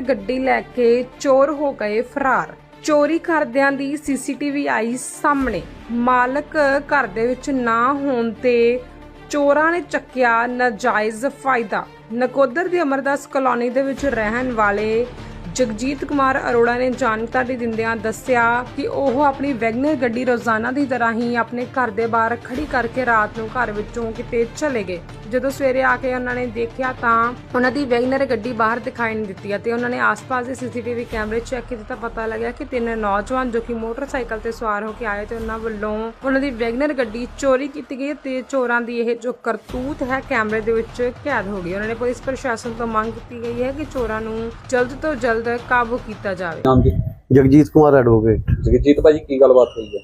ਗੱਡੀ ਲੈ ਕੇ ਚੋਰ ਹੋ ਗਏ ਫਰਾਰ। ਚੋਰੀ ਕਰਦਿਆਂ ਦੀ ਸੀਸੀਟੀਵੀ ਆਈ ਸਾਹਮਣੇ। ਮਾਲਕ ਘਰ ਦੇ ਵਿੱਚ ਨਾ ਹੋਣ ਤੇ ਚੋਰਾਂ ਨੇ ਚੱਕਿਆ ਨਾਜਾਇਜ਼ ਫਾਇਦਾ। ਨਕੋਦਰ ਦੀ ਅਮਰਦਾਸ ਕਲੋਨੀ ਦੇ ਵਿੱਚ ਰਹਿਣ ਵਾਲੇ ਜਗਜੀਤ ਕੁਮਾਰ ਅਰੋੜਾ ਨੇ ਜਾਣਕਾਰੀ ਦਿੰਦਿਆਂ ਦੱਸਿਆ ਕਿ ਉਹ ਆਪਣੀ ਵੈਗਨਰ ਗੱਡੀ ਰੋਜ਼ਾਨਾ ਦੀ ਤਰ੍ਹਾਂ ਹੀ ਆਪਣੇ ਘਰ ਦੇ ਬਾਹਰ ਖੜੀ ਕਰਕੇ ਰਾਤ ਨੂੰ ਘਰ ਵਿੱਚੋਂ ਕਿਤੇ ਚਲੇ ਗਏ। ਜਦੋਂ ਸਵੇਰੇ ਆ ਕੇ ਉਹਨਾਂ ਨੇ ਦੇਖਿਆ ਤਾਂ ਉਹਨਾਂ ਦੀ ਵੈਗਨਰ ਗੱਡੀ ਬਾਹਰ ਦਿਖਾਈ ਨਹੀਂ ਦਿੱਤੀ ਅਤੇ ਉਹਨਾਂ ਨੇ ਆਸ-ਪਾਸ ਦੇ ਸੀਸੀਟੀਵੀ ਕੈਮਰੇ ਚੈੱਕ ਕੀਤੇ ਤਾਂ ਪਤਾ ਲੱਗਿਆ ਕਿ ਤਿੰਨ ਨੌਜਵਾਨ ਜੋ ਕਿ ਮੋਟਰਸਾਈਕਲ ਤੇ ਸਵਾਰ ਹੋ ਕੇ ਆਏ ਤੇ ਉਹਨਾਂ ਵੱਲੋਂ ਉਹਨਾਂ ਦੀ ਵੈਗਨਰ ਗੱਡੀ ਚੋਰੀ ਕੀਤੀ ਗਈ ਤੇ ਚੋਰਾਂ ਦੀ ਇਹ ਜੋ ਕਰਤੂਤ ਹੈ ਕੈਮਰੇ ਦੇ ਵਿੱਚ ਕੈਦ ਹੋ ਗਈ। ਉਹਨਾਂ ਨੇ ਪੁਲਿਸ ਪ੍ਰਸ਼ਾਸਨ ਤੋਂ ਮੰਗ ਕੀਤੀ ਗਈ ਹੈ ਕਿ ਚੋਰਾਂ ਨੂੰ ਜਲਦ ਤੋਂ ਜਲਦ ਕਾਬੂ ਕੀਤਾ ਜਾਵੇ। ਨਾਮ ਜੀ? ਜਗਜੀਤ ਕੁਮਾਰ ਐਡਵੋਕੇਟ। ਜਗਜੀਤ ਭਾਜੀ ਕੀ ਗੱਲਬਾਤ ਹੋਈ ਹੈ?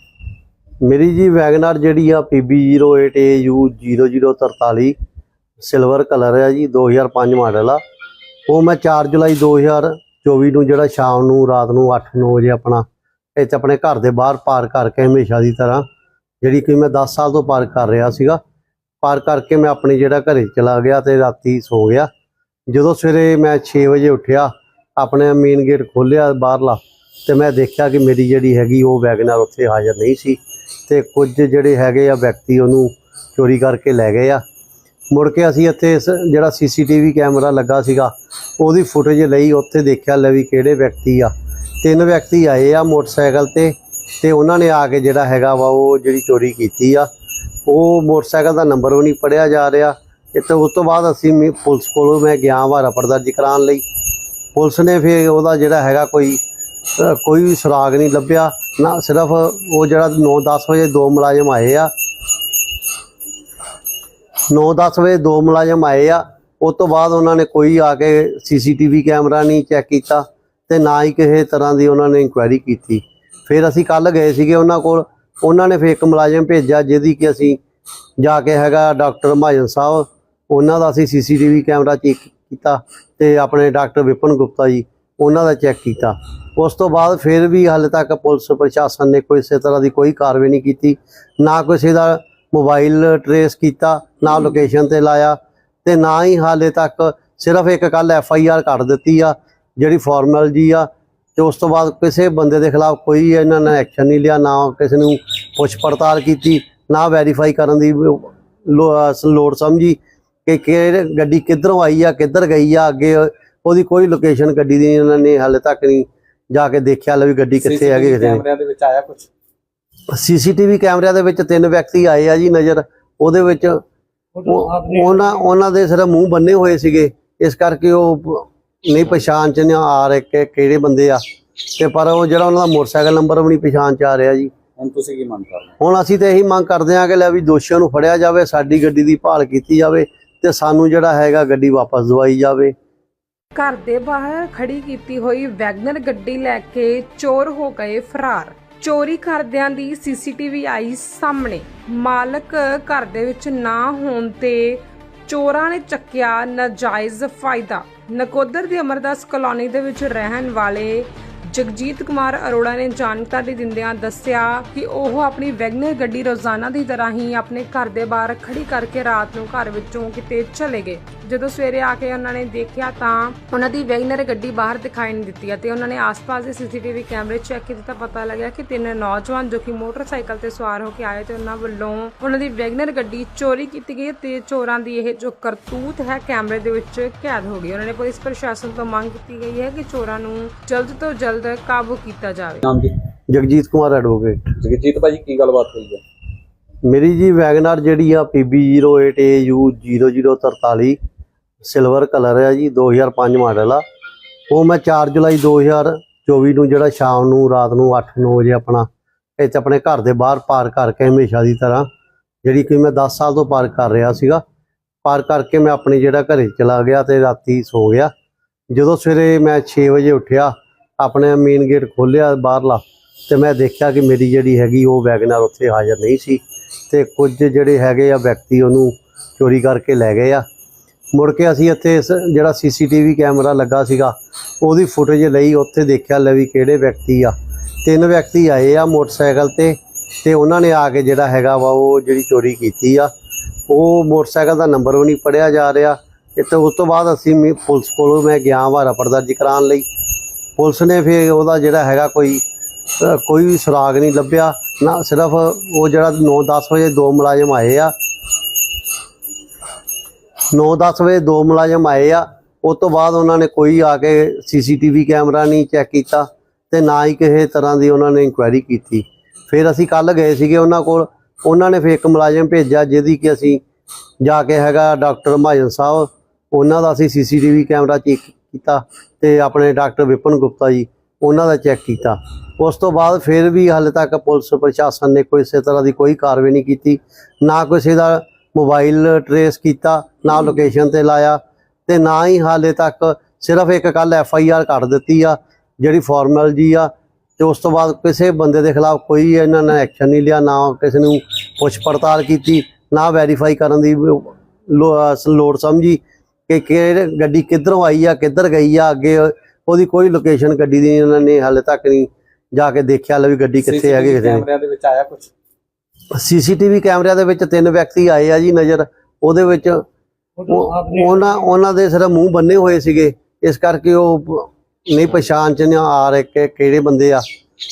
ਮੇਰੀ ਜੀ ਵੈਗਨਾਰ ਜਿਹੜੀ ਆ PB08AU0043 ਸਿਲਵਰ ਕਲਰ ਹੈ ਜੀ 2005 ਮਾਡਲ ਆ। ਉਹ ਮੈਂ 4 ਜੁਲਾਈ 2024 ਨੂੰ ਜਿਹੜਾ ਸ਼ਾਮ ਨੂੰ, ਰਾਤ ਨੂੰ 8-9 ਵਜੇ ਆਪਣਾ ਇੱਥੇ ਆਪਣੇ ਘਰ ਦੇ ਬਾਹਰ ਪਾਰ ਕਰਕੇ ਹਮੇਸ਼ਾ ਦੀ ਤਰ੍ਹਾਂ, ਜਿਹੜੀ ਕਿ ਮੈਂ 10 ਸਾਲ ਤੋਂ ਪਾਰਕ ਕਰ ਰਿਹਾ ਸੀਗਾ। ਪਾਰਕ ਕਰਕੇ ਮੈਂ ਆਪਣੀ ਜਿਹੜਾ ਘਰੇ ਚਲਾ ਗਿਆ ਤੇ ਰਾਤੀ ਸੋ ਗਿਆ। ਜਦੋਂ ਸਵੇਰੇ ਮੈਂ 6 ਵਜੇ ਉੱਠਿਆ, ਆਪਣੇ ਮੇਨ ਗੇਟ ਖੋਲ੍ਹਿਆ ਬਾਹਰਲਾ, ਤੇ ਮੈਂ ਦੇਖਿਆ ਕਿ ਮੇਰੀ ਜਿਹੜੀ ਹੈਗੀ ਉਹ ਵੈਗਨਾਰ ਉੱਥੇ ਹਾਜ਼ਰ ਨਹੀਂ ਸੀ, ਤੇ ਕੁਝ ਜਿਹੜੇ ਹੈਗੇ ਆ ਵਿਅਕਤੀ ਉਹਨੂੰ ਚੋਰੀ ਕਰਕੇ ਲੈ ਗਏ ਆ। ਮੁੜ ਕੇ ਅਸੀਂ ਇੱਥੇ ਇਸ ਜਿਹੜਾ ਸੀਸੀਟੀਵੀ ਕੈਮਰਾ ਲੱਗਾ ਸੀਗਾ, ਉਹਦੀ ਫੁਟੇਜ ਲਈ ਉੱਥੇ ਦੇਖਿਆ ਲੈ ਵੀ ਕਿਹੜੇ ਵਿਅਕਤੀ ਆ। ਤਿੰਨ ਵਿਅਕਤੀ ਆਏ ਆ ਮੋਟਰਸਾਈਕਲ ਤੇ ਤੇ ਉਹਨਾਂ ਨੇ ਆ ਕੇ ਜਿਹੜਾ ਹੈਗਾ ਵਾ ਉਹ ਜਿਹੜੀ ਚੋਰੀ ਕੀਤੀ ਆ। ਉਹ ਮੋਟਰਸਾਈਕਲ ਦਾ ਨੰਬਰ ਵੀ ਨਹੀਂ ਪੜਿਆ ਜਾ ਰਿਹਾ। ਤੇ ਉਸ ਤੋਂ ਬਾਅਦ ਅਸੀਂ ਮੀ- ਪੁਲਿਸ ਕੋਲੋਂ ਮੈਂ ਗਿਆ ਵਾ ਰਪੜ ਦਰਜ ਕਰਾਉਣ ਲਈ। ਪੁਲਿਸ ਨੇ ਫਿਰ ਉਹਦਾ ਜਿਹੜਾ ਹੈਗਾ ਕੋਈ ਕੋਈ ਵੀ ਸੁਰਾਗ ਨਹੀਂ ਲੱਭਿਆ। ਨਾ ਸਿਰਫ ਉਹ ਜਿਹੜਾ 9-10 ਵਜੇ ਦੋ ਮੁਲਾਜ਼ਮ ਆਏ ਆ। 9-10 ਵਜੇ ਦੋ ਮੁਲਾਜ਼ਮ ਆਏ ਆ। ਉਸ ਤੋਂ ਬਾਅਦ ਉਹਨਾਂ ਨੇ ਕੋਈ ਆ ਕੇ ਸੀਸੀਟੀਵੀ ਕੈਮਰਾ ਨਹੀਂ ਚੈੱਕ ਕੀਤਾ ਤੇ ਨਾ ਹੀ ਕਿਸੇ ਤਰ੍ਹਾਂ ਦੀ ਉਹਨਾਂ ਨੇ ਇਨਕੁਆਇਰੀ ਕੀਤੀ। ਫਿਰ ਅਸੀਂ ਕੱਲ ਗਏ ਸੀਗੇ ਉਹਨਾਂ ਕੋਲ। ਉਹਨਾਂ ਨੇ ਫਿਰ ਇੱਕ ਮੁਲਾਜ਼ਮ ਭੇਜਿਆ ਜਿਹਦੀ ਕਿ ਅਸੀਂ ਜਾ ਕੇ ਹੈਗਾ ਡਾਕਟਰ ਮਹਾਜਨ ਸਾਹਿਬ। ਉਹਨਾਂ ਦਾ ਅਸੀਂ ਸੀਸੀਟੀਵੀ ਕੈਮਰਾ ਚੈੱਕ ਕੀਤਾ ਤੇ ਆਪਣੇ ਡਾਕਟਰ ਵਿਪਨ ਗੁਪਤਾ ਜੀ, ਉਹਨਾਂ ਦਾ ਚੈੱਕ ਕੀਤਾ। ਉਸ ਤੋਂ ਬਾਅਦ ਫਿਰ ਵੀ ਹਾਲੇ ਤੱਕ ਪੁਲਿਸ ਪ੍ਰਸ਼ਾਸਨ ਨੇ ਕੋਈ ਇਸੇ ਤਰ੍ਹਾਂ ਦੀ ਕੋਈ ਕਾਰਵਾਈ ਨਹੀਂ ਕੀਤੀ। ਨਾ ਕਿਸੇ ਦਾ ਮੋਬਾਈਲ ਟਰੇਸ ਕੀਤਾ ਨਾ ਲੋਕੇਸ਼ਨ ਤੇ ਲਾਇਆ ਤੇ ਨਾ ਹੀ ਹਾਲੇ ਤੱਕ ਸਿਰਫ ਇੱਕ ਕੱਲ ਐਫ ਆਈ ਆਰ ਕੱਢ ਦਿੱਤੀ ਆ ਜਿਹੜੀ ਫਾਰਮਲ ਜੀ ਆ ਤੇ ਉਸ ਤੋਂ ਬਾਅਦ ਕਿਸੇ ਬੰਦੇ ਦੇ ਖਿਲਾਫ ਕੋਈ ਇਹਨਾਂ ਨੇ ਐਕਸ਼ਨ ਨਹੀਂ ਲਿਆ ਨਾ ਕਿਸੇ ਨੂੰ ਪੁੱਛ ਪੜਤਾਲ ਕੀਤੀ ਨਾ ਵੈਰੀਫਾਈ ਕਰਨ ਦੀ ਲੋੜ ਸਮਝੀ ਕਿ ਕਿਹੜੇ ਗੱਡੀ ਕਿੱਧਰੋਂ ਆਈ ਆ ਕਿੱਧਰ ਗਈ ਆ ਅੱਗੇ ਉਹਦੀ ਕੋਈ ਲੋਕੇਸ਼ਨ ਗੱਡੀ ਦੀ ਇਹਨਾਂ ਨੇ ਹਾਲੇ ਤੱਕ ਨਹੀਂ ਜਾ ਕੇ ਦੇਖਿਆ ਲੈ ਵੀ ਗੱਡੀ ਕਿੱਥੇ ਹੈਗੀ ਨਹੀਂ ਕੈਮਰਿਆਂ ਦੇ ਵਿੱਚ ਆਇਆ ਕੁਝ ਸੀਸੀਟੀਵੀ ਕੈਮਰਿਆਂ ਦੇ ਵਿੱਚ ਤਿੰਨ ਵਿਅਕਤੀ ਆਏ ਆ ਜੀ ਨਜ਼ਰ। ਉਹਦੇ ਵਿੱਚ ਉਹ- ਉਹਨਾਂ ਉਹਨਾਂ ਦੇ ਸਿਰ ਮੂੰਹ ਬੰਨੇ ਹੋਏ ਸੀਗੇ। ਇਸ ਕਰਕੇ ਉਹ ਨਹੀਂ ਪਛਾਣ ਚ ਨਹੀਂ ਆ ਰਹੇ ਕਿ ਕਿਹੜੇ ਬੰਦੇ ਆ। ਤੇ ਪਰ ਉਹ ਜਿਹੜਾ ਉਹਨਾਂ ਦਾ ਮੋਟਰਸਾਈਕਲ ਨੰਬਰ ਵੀ ਨਹੀਂ ਪਛਾਣ ਚ ਆ ਰਿਹਾ ਜੀ। ਹੁਣ ਤੁਸੀਂ ਕੀ ਮੰਗ ਕਰ ਰਹੇ ਹੁਣ ਅਸੀਂ ਤੇ ਇਹੀ ਮੰਗ ਕਰਦੇ ਹਾਂ ਕਿ ਲੈ ਵੀ ਦੋਸ਼ੀਆਂ ਨੂੰ ਫੜਿਆ ਜਾਵੇ ਸਾਡੀ ਗੱਡੀ ਦੀ ਭਾਲ ਕੀਤੀ ਜਾਵੇ ਤੇ ਸਾਨੂੰ ਜਿਹੜਾ ਹੈਗਾ ਗੱਡੀ ਵਾਪਸ ਦਵਾਈ ਜਾਵੇ। ਘਰ ਦੇ ਬਾਹਰ ਖੜੀ ਕੀਤੀ ਹੋਈ ਵੈਗਨਰ ਗੱਡੀ ਲੈ ਕੇ ਚੋਰ ਹੋ ਗਏ ਫਰਾਰ। ਚੋਰੀ ਕਰਦਿਆਂ ਦੀ ਸੀਸੀਟੀਵੀ ਆਈ ਸਾਹਮਣੇ। ਮਾਲਕ ਘਰ ਦੇ ਵਿੱਚ ਨਾ ਹੋਣ ਤੇ ਚੋਰਾਂ ਨੇ ਚੱਕਿਆ ਨਾਜਾਇਜ਼ ਫਾਇਦਾ। ਨਕੋਦਰ ਦੀ ਅਮਰਦਾਸ ਕਲੋਨੀ ਦੇ ਵਿੱਚ ਰਹਿਣ ਵਾਲੇ ਜਗਜੀਤ ਕੁਮਾਰ ਅਰੋੜਾ ਨੇ ਜਾਣਕਾਰੀ ਦਿੰਦਿਆਂ ਦੱਸਿਆ ਕਿ ਉਹ ਆਪਣੀ ਵੈਗਨਰ ਗੱਡੀ ਰੋਜ਼ਾਨਾ ਦੀ ਤਰ੍ਹਾਂ ਹੀ ਆਪਣੇ ਘਰ ਦੇ ਬਾਹਰ ਖੜੀ ਕਰਕੇ ਰਾਤ ਨੂੰ ਘਰ ਵਿੱਚੋਂ ਕਿਤੇ ਚਲੇ ਗਏ। ਜਦੋਂ ਸਵੇਰੇ ਆ ਕੇ ਉਹਨਾਂ ਨੇ ਦੇਖਿਆ ਤਾਂ ਉਹਨਾਂ ਦੀ ਵੈਗਨਰ ਗੱਡੀ ਬਾਹਰ ਦਿਖਾਈ ਨਹੀਂ ਦਿੱਤੀ ਅਤੇ ਉਹਨਾਂ ਨੇ ਆਸ-ਪਾਸ ਦੇ ਸੀਸੀਟੀਵੀ ਕੈਮਰੇ ਚੈੱਕ ਕੀਤੇ ਤਾਂ ਪਤਾ ਲੱਗਿਆ ਕਿ ਤਿੰਨ ਨੌਜਵਾਨ ਜੋ ਕਿ ਮੋਟਰਸਾਈਕਲ ਤੇ ਸਵਾਰ ਹੋ ਕੇ ਆਏ ਤੇ ਉਹਨਾਂ ਵੱਲੋਂ ਉਹਨਾਂ ਦੀ ਵੈਗਨਰ ਗੱਡੀ ਚੋਰੀ ਕੀਤੀ ਗਈ ਤੇ ਚੋਰਾਂ ਦੀ ਇਹ ਜੋ ਕਰਤੂਤ ਹੈ ਕੈਮਰੇ ਦੇ ਵਿੱਚ ਕੈਦ ਹੋ ਗਈ। ਉਹਨਾਂ ਨੇ ਪੁਲਿਸ ਪ੍ਰਸ਼ਾਸਨ ਤੋਂ ਮੰਗ ਕੀਤੀ ਗਈ ਹੈ ਕਿ ਚੋਰਾਂ ਨੂੰ ਜਲਦ ਤੋਂ ਜਲਦ ਕਾਬੂ ਕੀਤਾ ਜਾਵੇ। ਨਾਮ ਜੀ? ਜਗਜੀਤ ਕੁਮਾਰ ਐਡਵੋਕੇਟ। ਜਗਜੀਤ ਭਾਜੀ ਕੀ ਗੱਲਬਾਤ ਹੋਈ ਹੈ? ਮੇਰੀ ਜੀ ਵੈਗਨਾਰ ਜਿਹੜੀ ਆ PB08AU0043 ਸਿਲਵਰ ਕਲਰ ਹੈ ਜੀ 2005 ਮਾਡਲ ਆ। ਉਹ ਮੈਂ 4 ਜੁਲਾਈ 2024 ਨੂੰ ਜਿਹੜਾ ਸ਼ਾਮ ਨੂੰ ਰਾਤ ਨੂੰ 8-9 ਵਜੇ ਆਪਣਾ ਇੱਥੇ ਆਪਣੇ ਘਰ ਦੇ ਬਾਹਰ ਪਾਰਕ ਕਰਕੇ ਹਮੇਸ਼ਾ ਦੀ ਤਰ੍ਹਾਂ ਜਿਹੜੀ ਕਿ ਮੈਂ 10 ਸਾਲ ਤੋਂ ਪਾਰਕ ਕਰ ਰਿਹਾ ਸੀਗਾ। ਪਾਰਕ ਕਰਕੇ ਮੈਂ ਆਪਣੀ ਜਿਹੜਾ ਘਰੇ ਚਲਾ ਗਿਆ ਤੇ ਰਾਤੀ ਸੋ ਗਿਆ। ਜਦੋਂ ਸਵੇਰੇ ਮੈਂ 6 ਵਜੇ ਉੱਠਿਆ ਆਪਣੇ ਮੇਨ ਗੇਟ ਖੋਲ੍ਹਿਆ ਬਾਹਰਲਾ ਤੇ ਮੈਂ ਦੇਖਿਆ ਕਿ ਮੇਰੀ ਜਿਹੜੀ ਹੈਗੀ ਉਹ ਵੈਗਨਾਰ ਉੱਥੇ ਹਾਜ਼ਰ ਨਹੀਂ ਸੀ ਤੇ ਕੁਝ ਜਿਹੜੇ ਹੈਗੇ ਆ ਵਿਅਕਤੀ ਉਹਨੂੰ ਚੋਰੀ ਕਰਕੇ ਲੈ ਗਏ ਆ। ਮੁੜ ਕੇ ਅਸੀਂ ਇੱਥੇ ਇਸ ਜਿਹੜਾ ਸੀਸੀਟੀਵੀ ਕੈਮਰਾ ਲੱਗਾ ਸੀਗਾ, ਉਹਦੀ ਫੁਟੇਜ ਲਈ ਉੱਥੇ ਦੇਖਿਆ ਲੈ ਵੀ ਕਿਹੜੇ ਵਿਅਕਤੀ ਆ। ਤਿੰਨ ਵਿਅਕਤੀ ਆਏ ਆ ਮੋਟਰਸਾਈਕਲ ਤੇ ਤੇ ਉਹਨਾਂ ਨੇ ਆ ਕੇ ਜਿਹੜਾ ਹੈਗਾ ਵਾ ਉਹ ਜਿਹੜੀ ਚੋਰੀ ਕੀਤੀ ਆ। ਉਹ ਮੋਟਰਸਾਈਕਲ ਦਾ ਨੰਬਰ ਵੀ ਨਹੀਂ ਪੜਿਆ ਜਾ ਰਿਹਾ। ਇਹ ਤੇ ਉਸ ਤੋਂ ਬਾਅਦ ਅਸੀਂ ਵੀ ਪੁਲਿਸ ਕੋਲੋਂ ਮੈਂ ਗਿਆ ਵਾ ਵਾਰਾ ਦਰਜ ਕਰਾਉਣ ਲਈ। ਪੁਲਿਸ ਨੇ ਫਿਰ ਉਹਦਾ ਜਿਹੜਾ ਹੈਗਾ ਕੋਈ ਕੋਈ ਵੀ ਸੁਰਾਗ ਨਹੀਂ ਲੱਭਿਆ। ਨਾ ਸਿਰਫ ਉਹ ਜਿਹੜਾ 9-10 ਵਜੇ ਦੋ ਮੁਲਾਜ਼ਮ ਆਏ ਆ। 9-10 ਵਜੇ ਦੋ ਮੁਲਾਜ਼ਮ ਆਏ ਆ। ਉਸ ਤੋਂ ਬਾਅਦ ਉਹਨਾਂ ਨੇ ਕੋਈ ਆ ਕੇ ਸੀਸੀਟੀਵੀ ਕੈਮਰਾ ਨਹੀਂ ਚੈੱਕ ਕੀਤਾ ਤੇ ਨਾ ਹੀ ਕਿਸੇ ਤਰ੍ਹਾਂ ਦੀ ਉਹਨਾਂ ਨੇ ਇਨਕੁਆਇਰੀ ਕੀਤੀ। ਫਿਰ ਅਸੀਂ ਕੱਲ ਗਏ ਸੀਗੇ ਉਹਨਾਂ ਕੋਲ। ਉਹਨਾਂ ਨੇ ਫਿਰ ਇੱਕ ਮੁਲਾਜ਼ਮ ਭੇਜਿਆ ਜਿਹਦੀ ਕਿ ਅਸੀਂ ਜਾ ਕੇ ਹੈਗਾ ਡਾਕਟਰ ਮਹਾਜਨ ਸਾਹਿਬ। ਉਹਨਾਂ ਦਾ ਅਸੀਂ ਸੀਸੀਟੀਵੀ ਕੈਮਰਾ ਚੈੱਕ ਕੀਤਾ ਤੇ ਆਪਣੇ ਡਾਕਟਰ ਵਿਪਨ ਗੁਪਤਾ ਜੀ, ਉਹਨਾਂ ਦਾ ਚੈੱਕ ਕੀਤਾ। ਉਸ ਤੋਂ ਬਾਅਦ ਫਿਰ ਵੀ ਹਾਲੇ ਤੱਕ ਪੁਲਿਸ ਪ੍ਰਸ਼ਾਸਨ ਨੇ ਕੋਈ ਇਸੇ ਤਰ੍ਹਾਂ ਦੀ ਕੋਈ ਕਾਰਵਾਈ ਨਹੀਂ ਕੀਤੀ। ਨਾ ਕਿਸੇ ਦਾ ਮੋਬਾਈਲ ਟਰੇਸ ਕੀਤਾ, ਨਾ ਲੋਕੇਸ਼ਨ ਤੇ ਲਾਇਆ ਤੇ ਨਾ ਹੀ ਹਾਲੇ ਤੱਕ ਸਿਰਫ ਇੱਕ ਕੱਲ ਐਫ ਆਈ ਆਰ ਕੱਢ ਦਿੱਤੀ ਆ, ਜਿਹੜੀ ਫਾਰਮਲ ਜੀ ਆ ਤੇ ਉਸ ਤੋਂ ਬਾਅਦ ਕਿਸੇ ਬੰਦੇ ਦੇ ਖਿਲਾਫ ਕੋਈ ਇਹਨਾਂ ਨੇ ਐਕਸ਼ਨ ਨਹੀਂ ਲਿਆ, ਨਾ ਕਿਸੇ ਨੂੰ ਪੁੱਛ ਪੜਤਾਲ ਕੀਤੀ, ਨਾ ਵੈਰੀਫਾਈ ਕਰਨ ਦੀ ਲੋੜ ਸਮਝੀ। ਕਿ ਕਿਹੜੇ ਗੱਡੀ ਕਿੱਧਰੋਂ ਆਈ ਆ ਕਿੱਧਰ ਗਈ ਆ ਅੱਗੇ ਉਹਦੀ ਕੋਈ ਲੋਕੇਸ਼ਨ ਗੱਡੀ ਦੀ ਇਹਨਾਂ ਨੇ ਹਾਲੇ ਤੱਕ ਨਹੀਂ ਜਾ ਕੇ ਦੇਖਿਆ ਲੈ ਵੀ ਗੱਡੀ ਕਿੱਥੇ ਹੈਗੀ ਕਿੱਥੇ ਨਹੀਂ। ਕੈਮਰਿਆਂ ਦੇ ਵਿੱਚ ਆਇਆ ਕੁਝ ਸੀਸੀਟੀਵੀ ਕੈਮਰਿਆਂ ਦੇ ਵਿੱਚ ਤਿੰਨ ਵਿਅਕਤੀ ਆਏ ਆ ਜੀ ਨਜ਼ਰ ਉਹਦੇ ਵਿੱਚ ਉਹ- ਉਹਨਾਂ ਉਹਨਾਂ ਦੇ ਸਿਰ ਮੂੰਹ ਬੰਨੇ ਹੋਏ ਸੀਗੇ ਇਸ ਕਰਕੇ ਉਹ ਨਹੀਂ ਪਛਾਣ ਚ ਨਹੀਂ ਆ ਰਹੇ ਕਿ ਕਿਹੜੇ ਬੰਦੇ ਆ।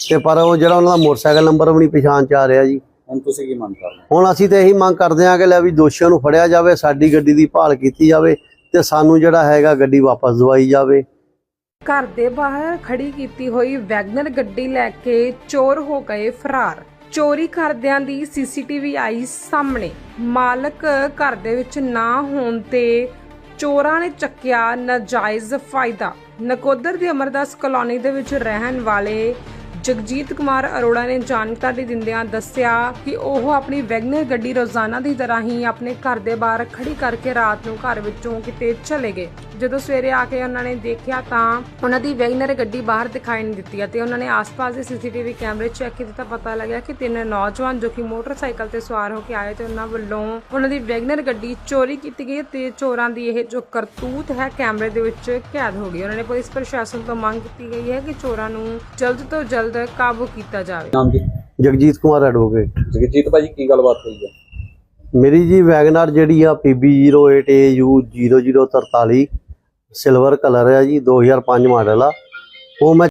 ਤੇ ਪਰ ਉਹ ਜਿਹੜਾ ਉਹਨਾਂ ਦਾ ਮੋਟਰਸਾਈਕਲ ਨੰਬਰ ਵੀ ਨਹੀਂ ਪਛਾਣ ਚ ਆ ਰਿਹਾ ਜੀ। ਹੁਣ ਤੁਸੀਂ ਕੀ ਮੰਗ ਕਰ ਰਹੇ ਹੁਣ ਅਸੀਂ ਤੇ ਇਹੀ ਮੰਗ ਕਰਦੇ ਹਾਂ ਕਿ ਲੈ ਵੀ ਦੋਸ਼ੀਆਂ ਨੂੰ ਫੜਿਆ ਜਾਵੇ ਸਾਡੀ ਗੱਡੀ ਦੀ ਭਾਲ ਕੀਤੀ ਜਾਵੇ ਤੇ ਸਾਨੂੰ ਜਿਹੜਾ ਹੈਗਾ ਗੱਡੀ ਵਾਪਸ ਦਵਾਈ ਜਾਵੇ। ਘਰ ਦੇ ਬਾਹਰ ਖੜੀ ਕੀਤੀ ਹੋਈ ਵੈਗਨਰ ਗੱਡੀ ਲੈ ਕੇ ਚੋਰ ਹੋ ਗਏ ਫਰਾਰ। ਚੋਰੀ ਕਰਦਿਆਂ ਦੀ ਸੀਸੀਟੀਵੀ ਆਈ ਸਾਹਮਣੇ। ਮਾਲਕ ਘਰ ਦੇ ਵਿੱਚ ਨਾ ਹੋਣ ਤੇ ਚੋਰਾਂ ਨੇ ਚੱਕਿਆ ਨਾਜਾਇਜ਼ ਫਾਇਦਾ। ਨਕੋਦਰ ਦੀ ਅਮਰਦਾਸ ਕਲੋਨੀ ਦੇ ਵਿੱਚ ਰਹਿਣ ਵਾਲੇ ਜਗਜੀਤ ਕੁਮਾਰ ਅਰੋੜਾ ਨੇ ਜਾਣਕਾਰੀ ਦਿੰਦਿਆਂ ਦੱਸਿਆ ਕਿ ਉਹ ਆਪਣੀ ਵੈਗਨਰ ਗੱਡੀ ਰੋਜ਼ਾਨਾ ਦੀ ਤਰ੍ਹਾਂ ਹੀ ਆਪਣੇ ਘਰ ਦੇ ਬਾਹਰ ਖੜੀ ਕਰਕੇ ਰਾਤ ਨੂੰ ਘਰ ਵਿੱਚੋਂ ਕਿਤੇ ਚਲੇ ਗਏ। ਜਦੋਂ ਸਵੇਰੇ ਆ ਕੇ ਉਹਨਾਂ ਨੇ ਦੇਖਿਆ ਤਾਂ ਉਹਨਾਂ ਦੀ ਵੈਗਨਰ ਗੱਡੀ ਬਾਹਰ ਦਿਖਾਈ ਨਹੀਂ ਦਿੱਤੀ ਅਤੇ ਉਹਨਾਂ ਨੇ ਆਸ-ਪਾਸ ਦੇ ਸੀਸੀਟੀਵੀ ਕੈਮਰੇ ਚੈੱਕ ਕੀਤੇ ਤਾਂ ਪਤਾ ਲੱਗਿਆ ਕਿ ਤਿੰਨ ਨੌਜਵਾਨ ਜੋ ਕਿ ਮੋਟਰਸਾਈਕਲ ਤੇ ਸਵਾਰ ਹੋ ਕੇ ਆਏ ਤੇ ਉਹਨਾਂ ਵੱਲੋਂ ਉਹਨਾਂ ਦੀ ਵੈਗਨਰ ਗੱਡੀ ਚੋਰੀ ਕੀਤੀ ਗਈ ਤੇ ਚੋਰਾਂ ਦੀ ਇਹ ਜੋ ਕਰਤੂਤ ਹੈ ਕੈਮਰੇ ਦੇ ਵਿੱਚ ਕੈਦ ਹੋ ਗਈ। ਉਹਨਾਂ ਨੇ ਪੁਲਿਸ ਪ੍ਰਸ਼ਾਸਨ ਤੋਂ ਮੰਗ ਕੀਤੀ ਗਈ ਹੈ ਕਿ ਚੋਰਾਂ ਨੂੰ ਜਲਦ ਤੋਂ ਜਲਦ ਕਾਬੂ ਕੀਤਾ ਜਾਵੇ। ਨਾਮ ਜੀ? ਜਗਜੀਤ ਕੁਮਾਰ ਐਡਵੋਕੇਟ। ਜਗਜੀਤ ਭਾਜੀ ਕੀ ਗੱਲਬਾਤ ਹੋਈ ਹੈ? ਮੇਰੀ ਜੀ ਵੈਗਨਾਰ ਜਿਹੜੀ ਆ PB08AU0043 ਸਿਲਵਰ ਕਲਰ ਆ ਜੀ 2005 ਮਾਡਲ ਆ। ਉਹ ਮੈਂ